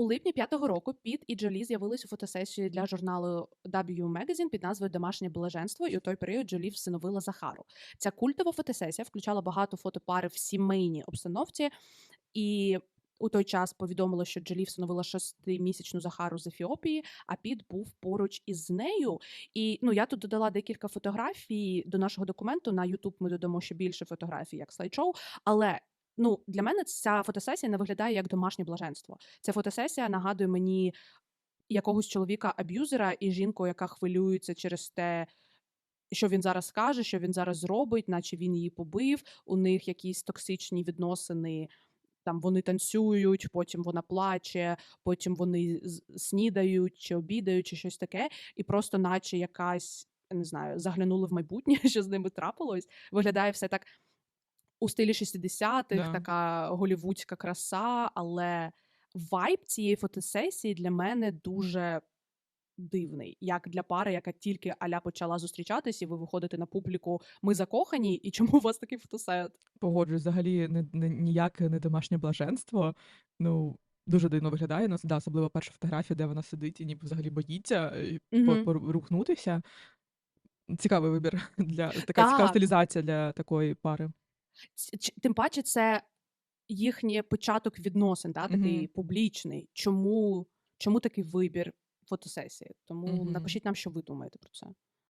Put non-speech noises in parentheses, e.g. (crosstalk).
У липні п'ятого року Піт і Джолі з'явились у фотосесії для журналу W Magazine під назвою Домашнє блаженство, і у той період Джолі всиновила Захару. Ця культова фотосесія включала багато фотопари в сімейній обстановці, і у той час повідомило, що Джолі всиновила шестимісячну Захару з Ефіопії, а Піт був поруч із нею. І ну я тут додала декілька фотографій до нашого документу. На YouTube ми додамо ще більше фотографій, як слайд-шоу. Але ну для мене ця фотосесія не виглядає як домашнє блаженство. Ця фотосесія нагадує мені якогось чоловіка-аб'юзера і жінку, яка хвилюється через те. Що він зараз скаже, що він зараз зробить, наче він її побив. У них якісь токсичні відносини. Там вони танцюють, потім вона плаче, потім вони снідають чи обідають, чи щось таке, і просто, наче якась не знаю, заглянули в майбутнє, (laughs) що з ними трапилось. Виглядає все так у стилі 60-х, Да. така голівудська краса, але вайб цієї фотосесії для мене дуже дивний, як для пари, яка тільки аля почала зустрічатись, і ви виходите на публіку. Ми закохані, і чому у вас такий фотосет? Погоджуюсь, взагалі не, не, ніяке не домашнє блаженство. Ну, дуже дивно виглядає. Ну, да, особливо перша фотографія, де вона сидить і ніби взагалі боїться Мгм. порухнутися. Цікавий вибір (laughs) для така цікава Так. стилізація для такої пари. Тим паче, це їхній початок відносин, да, такий Мгм. публічний. Чому, чому такий вибір фотосесії? Тому Мгм. напишіть нам, що ви думаєте про це.